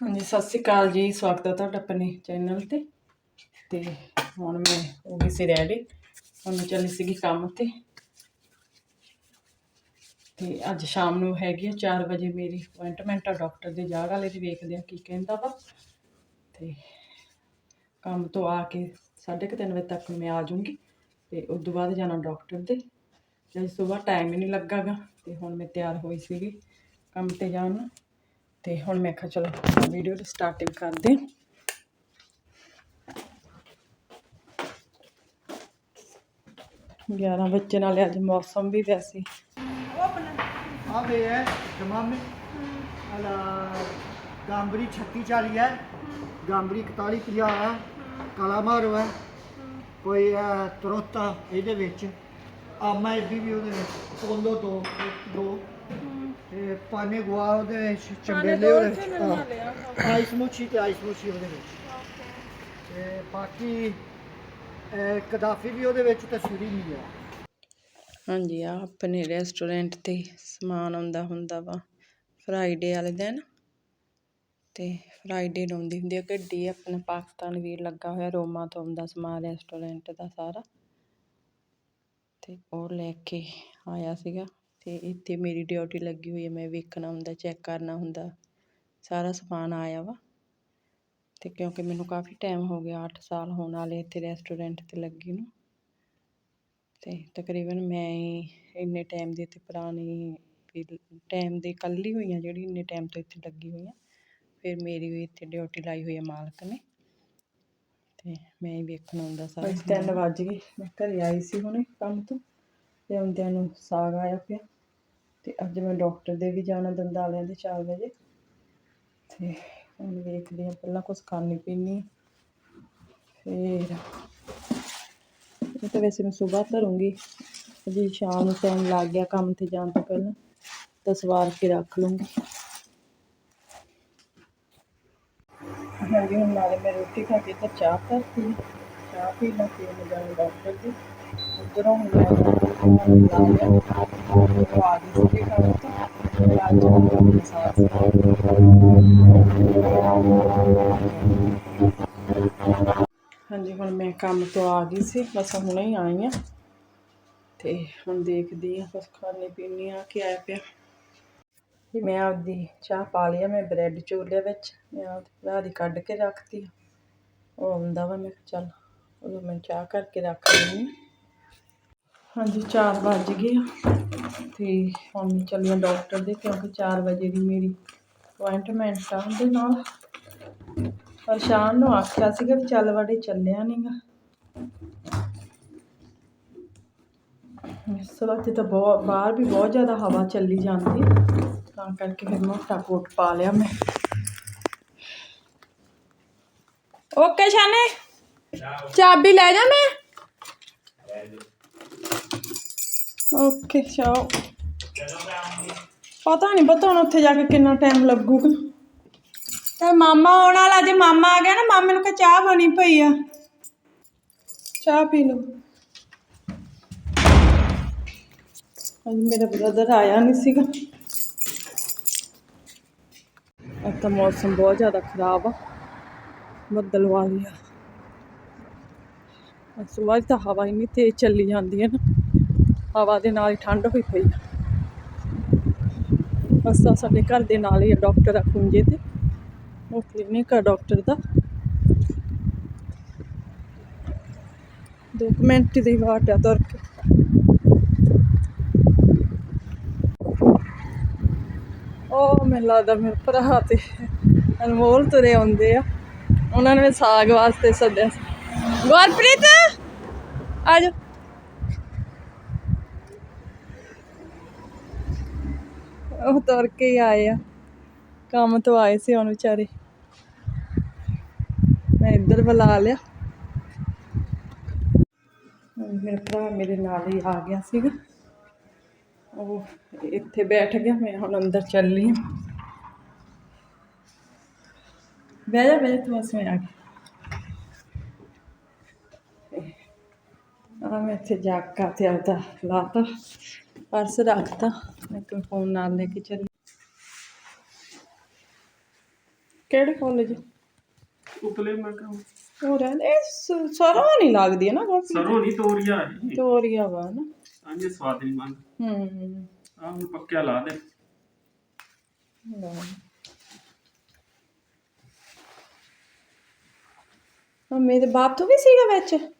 ਹਾਂਜੀ, ਸਤਿ ਸ਼੍ਰੀ ਅਕਾਲ ਜੀ, ਸਵਾਗਤ ਹੈ ਤੁਹਾਡਾ ਆਪਣੇ ਚੈਨਲ ਤੇ। ਤੇ ਹੁਣ ਮੈਂ ਹੋ ਗਈ ਸੀ ਰੈਡੀ ਹੁਣ ਮੈਂ ਚੱਲੀ ਸੀਗੀ ਕੰਮ ਤੇ। ਤੇ ਅੱਜ ਸ਼ਾਮ ਨੂੰ ਹੈਗੀ ਆ 4 ਵਜੇ ਮੇਰੀ ਅਪਾਇੰਟਮੈਂਟ ਆ ਡਾਕਟਰ ਦੇ ਜਾਗ ਵਾਲੇ ਦੀ ਵੇਖਦੇ ਆ ਕੀ ਕਹਿੰਦਾ ਵਾ। ਤੇ ਕੰਮ ਤੋਂ ਆ ਕੇ 3:30 ਵਜੇ ਤੱਕ ਮੈਂ ਆ ਜਾਊਂਗੀ। ਤੇ ਉਸ ਤੋਂ ਬਾਅਦ ਜਾਣਾ ਡਾਕਟਰ ਦੇ। ਤੇ ਅੱਜ ਸਵੇਰ ਟਾਈਮ ਹੀ ਨਹੀਂ ਲੱਗਾਗਾ। ਤੇ ਹੁਣ ਮੈਂ ਤਿਆਰ ਹੋਈ ਸੀਗੀ ਕੰਮ ਤੇ ਜਾਣ ਨੂੰ। ਤੇ ਹੁਣ ਮੈਂ ਕਿਹਾ ਚਲੋ ਵੀਡੀਓ ਦੀ ਸਟਾਰਟਿੰਗ ਕਰਦੇ ਗਿਆਰਾਂ ਬੱਚੇ ਨਾਲ ਅੱਜ ਮੌਸਮ ਵੀ ਵੈਸੇ। ਆ ਹੈ ਜਮਾਮੇ। ਅਲਾ ਗਾਂਬਰੀ 36 40 ਹੈ ਗਾਂਬਰੀ 41 50 ਹੈ ਕਾਲਾ ਮਾਰੂ ਹੈ ਕੋਈ ਤਰੋਤਾ ਇਹਦੇ ਵਿੱਚ। ਆਮਾ ਇਹ ਵੀ ਉਹਦੇ ਵਿੱਚ। ਕੋਲੋ ਦੋ ਦੋ। ਪਾਨੇ ਗੁਆ ਉਹਦੇ ਵਿੱਚ ਚੰਬੇਲੇ ਉਹਦੇ ਵਿੱਚ ਹਾਂ। ਆਈਸ ਮੁੱਛੀ ਤੇ ਆਈਸ ਮੁੱਛੀ ਉਹਦੇ ਵਿੱਚ ਤੇ ਬਾਕੀ ਅਹ, ਕਦਾਫੀ ਵੀ ਉਹਦੇ ਵਿੱਚ ਤੇ ਸੂਰੀ ਵੀ ਹੈ ਹਾਂਜੀ ਆ ਆਪਣੇ ਰੈਸਟੋਰੈਂਟ ਤੇ ਸਮਾਨ ਆਉਂਦਾ ਹੁੰਦਾ ਵਾ ਫਰਾਈਡੇ ਵਾਲੇ ਦਿਨ ਤੇ ਫਰਾਈਡੇ ਨੂੰ ਆਉਂਦੀ ਹੁੰਦੀ ਆ ਗੱਡੀ ਆਪਣਾ ਪਾਕਿਸਤਾਨ ਵੀਰ ਲੱਗਾ ਹੋਇਆ ਰੋਮਾ ਤੋਂ ਆਉਂਦਾ ਸਮਾਨ ਰੈਸਟੋਰੈਂਟ ਦਾ ਸਾਰਾ ਤੇ ਉਹ ਲੈ ਕੇ ਆਇਆ ਸੀਗਾ ਤੇ ਇੱਥੇ ਮੇਰੀ ਡਿਊਟੀ ਲੱਗੀ ਹੋਈ ਹੈ ਮੈਂ ਵੇਖਣਾ ਹੁੰਦਾ ਚੈੱਕ ਕਰਨਾ ਹੁੰਦਾ ਸਾਰਾ ਸਮਾਨ ਆਇਆ ਵਾ। ਤੇ ਕਿਉਂਕਿ ਮੈਨੂੰ ਕਾਫੀ ਟਾਈਮ ਹੋ ਗਿਆ 8 ਸਾਲ ਹੋਣ ਵਾਲੇ ਇੱਥੇ ਰੈਸਟੋਰੈਂਟ ਤੇ ਲੱਗੀ ਨੂੰ। ਤੇ ਤਕਰੀਬਨ ਮੈਂ ਹੀ ਇੰਨੇ ਟਾਈਮ ਦੀ ਇੱਥੇ ਪੁਰਾਣੀ ਟਾਈਮ ਦੀ ਇਕੱਲੀ ਹੋਈ ਹਾਂ ਜਿਹੜੀ ਇੰਨੇ ਟਾਈਮ ਤੋਂ ਇੱਥੇ ਲੱਗੀ ਹੋਈ ਹਾਂ। ਫਿਰ ਮੇਰੀ ਵੀ ਇੱਥੇ ਡਿਊਟੀ ਲਾਈ ਹੋਈ ਹੈ ਮਾਲਕ ਨੇ। ਤੇ ਮੈਂ ਹੀ ਵੇਖਣ ਆਉਂਦਾ ਸਾਰਾ ਤਿੰਨ ਵੱਜ ਗਏ। ਮੈਂ ਘਰੇ ਆਈ ਸੀ ਹੁਣੇ ਕੰਮ ਤੋਂ। ਤੇ ਆਉਂਦਿਆਂ ਨੂੰ ਸਾਗ ਆਇਆ ਪਿਆ। ਤੇ ਅੱਜ ਮੈਂ ਡਾਕਟਰ ਦੇ ਵੀ ਜਾਣਾ ਦੰਦਾਂ ਵਾਲਿਆਂ ਦੇ 4 ਵਜੇ। ਤੇ ਹੁਣ ਵੇਖਦੇ ਹਾਂ, ਪਹਿਲਾਂ ਕੁਝ ਖਾਣੀ ਪੀਣੀ ਫਿਰ ਇਹ ਤਾਂ ਵੈਸੇ ਮੈਂ ਸਵੇਰ ਧਰੂੰਗੀ। ਜੀ ਸ਼ਾਮ ਨੂੰ ਟਾਈਮ ਲੱਗ ਗਿਆ ਕੰਮ ਤੇ ਜਾਣ ਤੋਂ ਪਹਿਲਾਂ, ਤਾਂ ਸਵਾਰ ਕੇ ਰੱਖ ਲੂੰਗੀ। ਹਾਂਜੀ ਹੁਣ ਨਾਲੇ ਮੈਂ ਰੋਟੀ ਖਾ ਕੇ ਤਾਂ ਚਾਹ ਕਰਤੀ ਚਾਹ ਪੀ ਲਾਂ ਕੇ ਮੈਂ ਜਾਣਾ ਡਾਕਟਰ ਦੀ। ਉੱਧਰੋਂ ਹੁਣ ਆ ਗਈ ਸੀ ਕੰਮ ਤੋਂ ਅੱਜ ਹੁਣ ਸਾਥ ਹਾਂਜੀ, ਹੁਣ ਮੈਂ ਕੰਮ ਤੋਂ ਆ ਗਈ ਸੀ, ਬਸ ਹੁਣੇ ਹੀ ਆਈ ਆ ਤੇ ਹੁਣ ਦੇਖਦੀ ਆ ਕੁਛ ਖਾਣੇ ਪੀਣੇ ਆ ਕੀ ਆਇਆ ਪਿਆ। ਮੈਂ ਆਪਦੀ ਚਾਹ ਪਾ ਲਿਆ ਮੈਂ ਬ੍ਰੈਡ ਚੋਲਿਆ ਵਿੱਚ, ਮੈਂ ਆਪਦੀ ਭਰਾ ਦੀ ਕੱਢ ਕੇ ਰੱਖਤੀ ਆ। ਉਹ ਆਉਂਦਾ ਵਾ, ਮੈਂ ਕਿਹਾ ਚੱਲ ਉਦੋਂ ਮੈਂ ਚਾਹ ਕਰਕੇ ਰੱਖ ਲੈਂਦੀ ਹਾਂਜੀ 4 ਵੱਜ ਗਏ ਆ। ਤੇ ਹੁਣ ਮੈਂ ਚੱਲੀ ਹਾਂ ਡਾਕਟਰ ਦੇ, ਕਿਉਂਕਿ 4 ਵਜੇ ਦੀ ਮੇਰੀ ਅਪਾਇੰਟਮੈਂਟ ਆ ਉਹਦੇ ਨਾਲ। ਪਰ ਸ਼ਾਮ ਨੂੰ ਆਖਿਆ ਸੀਗਾ ਵੀ ਚੱਲ ਵੜੇ, ਚੱਲਿਆ ਨਹੀਂਗਾ ਇਸ ਵਕਤ ਤਾਂ ਬਹੁਤ ਬਾਹਰ ਵੀ ਬਹੁਤ ਜ਼ਿਆਦਾ ਹਵਾ ਚੱਲੀ ਜਾਂਦੀ। ਤਾਂ ਕਰਕੇ ਫਿਰ ਮੋਟਾ ਕੋਟ ਪਾ ਲਿਆ ਮੈਂ। ਓਕੇ, ਸ਼ਾਨੇ। ਚਾਬੀ ਲੈ ਜਾ ਮੈਂ। ਓਕੇ ਚਾਓ ਪਤਾ ਨਹੀਂ ਪਤਾ ਹੁਣ ਉੱਥੇ ਜਾ ਕੇ ਕਿੰਨਾ ਟਾਈਮ ਲੱਗੂਗਾ। ਤੇ ਮਾਮਾ ਆਉਣ ਵਾਲਾ ਜੇ ਮਾਮਾ ਆ ਗਿਆ ਨਾ, ਮਾਮੇ ਨੂੰ ਕਹ ਚਾਹ ਬਣੀ ਪਈ ਆ। ਚਾਹ ਪੀ ਲਓ। ਅੱਜ ਮੇਰਾ ਬ੍ਰਦਰ ਆਇਆ ਨਹੀਂ ਸੀਗਾ। ਅੱਜ ਤਾਂ ਮੌਸਮ ਬਹੁਤ ਜ਼ਿਆਦਾ ਖਰਾਬ ਆ। ਬੱਦਲ ਵਾਲੀ ਆ। ਸਵੇਰ ਤਾਂ ਹਵਾ ਇੰਨੀ ਤੇਜ਼ ਚੱਲੀ ਜਾਂਦੀ ਹੈ ਨਾ। ਹਵਾ ਦੇ ਨਾਲ ਹੀ ਠੰਡ ਹੋਈ ਪਈ ਆ। ਬਸ ਸਾਡੇ ਘਰ ਦੇ ਨਾਲ ਹੀ ਡਾਕਟਰ ਆ ਖੁੰਝੇ ਤੇ। ਉਹ ਕਲੀਨਿਕ ਆ ਡਾਕਟਰ ਦਾ। ਦੋ ਮਿੰਟ ਦੀ ਵਾਟ ਆ ਤੁਰ ਕੇ। ਉਹ ਮੈਨੂੰ ਲੱਗਦਾ ਮੇਰੇ ਭਰਾ ਤੇ ਅਨਮੋਲ ਤੁਰੇ ਆਉਂਦੇ ਆ। ਉਹਨਾਂ ਨੇ ਸਾਗ ਵਾਸਤੇ ਸੱਦਿਆ ਗੁਰਪ੍ਰੀਤ, ਆ ਜਾ। ਉਹ ਤੁਰ ਕੇ ਹੀ ਆਏ ਆ। ਕੰਮ ਤੋਂ ਆਏ ਸੀ ਹੁਣ ਵਿਚਾਰੇ। ਮੈਂ ਇੱਧਰ ਬੁਲਾ ਲਿਆ। ਮੇਰਾ ਭਰਾ ਮੇਰੇ ਨਾਲ ਹੀ ਆ ਗਿਆ ਸੀਗਾ। ਉਹ ਇੱਥੇ ਬੈਠ ਗਿਆ, ਮੈਂ ਹੁਣ ਅੰਦਰ ਚੱਲੀ ਹਾਂ ਬਹਿ ਜਾ ਬਹਿ ਜਾ, ਤੂੰ ਬਸ ਮੈਂ ਆ ਗਈ ਆ ਮੈਂ ਇੱਥੇ ਜਾਕਾ ਤੇ ਆਪਦਾ ਲਾਤਾ। ਪਰਸ ਰੱਖਤਾ। ਮੈਂ ਫੋਨ ਨਾਲ ਲੈ ਕੇ ਚੱਲੀ। ਕਿਹੜੇ ਕਾਲਜ ਉਤਲੇ ਮੈਂ ਕਹਾਂ। ਉਹ ਰਹਿੰਦੇ ਇਹ ਸਰੋਂ ਨਹੀਂ ਲੱਗਦੀ ਹੈ ਨਾ ਕਾਫੀ ਸਰੋਂ ਨਹੀਂ ਤੋਰੀਆ ਹੈ ਤੋਰੀਆ ਵਾ ਨਾ। ਸਾਂਝੇ ਸਵਾਦ ਨਹੀਂ ਮੰਗ। ਹੂੰ। ਆਹ ਹੁਣ ਪੱਕਿਆ ਲਾ ਦੇ। ਦੇ ਬਾਥੂ ਵੀ ਸੀਗਾ ਵਿੱਚ?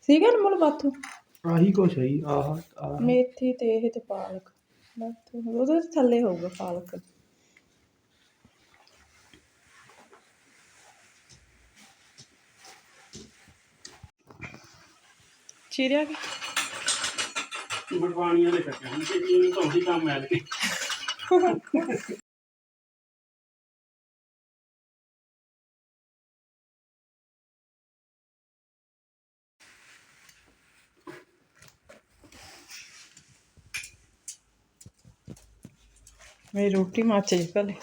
ਸੀਗਾ ਨਾ ਮੁੱਲ ਬਾਥੂ? ਆਹੀ ਕੁਛ ਹੈ ਆਹ ਆਹ। ਮੇਥੀ ਤੇ ਇਹ ਤੇ ਪਾਲਕ। ਬਾਥੂ ਉਹਦੇ ਥੱਲੇ ਹੋਊਗਾ ਪਾਲਕ। ਚੀਰਿਆ ਕਿ? ਬੜਵਾਣੀਆਂ ਦੇ ਕੱਟੇ ਹੁਣ ਤੇ ਇਹਨੂੰ ਤਾਂ ਉਹੀ ਕੰਮ ਮੈਲ ਕੇ ਮੇਰੀ ਰੋਟੀ ਮੱਚ ਜੀ ਭਲੇ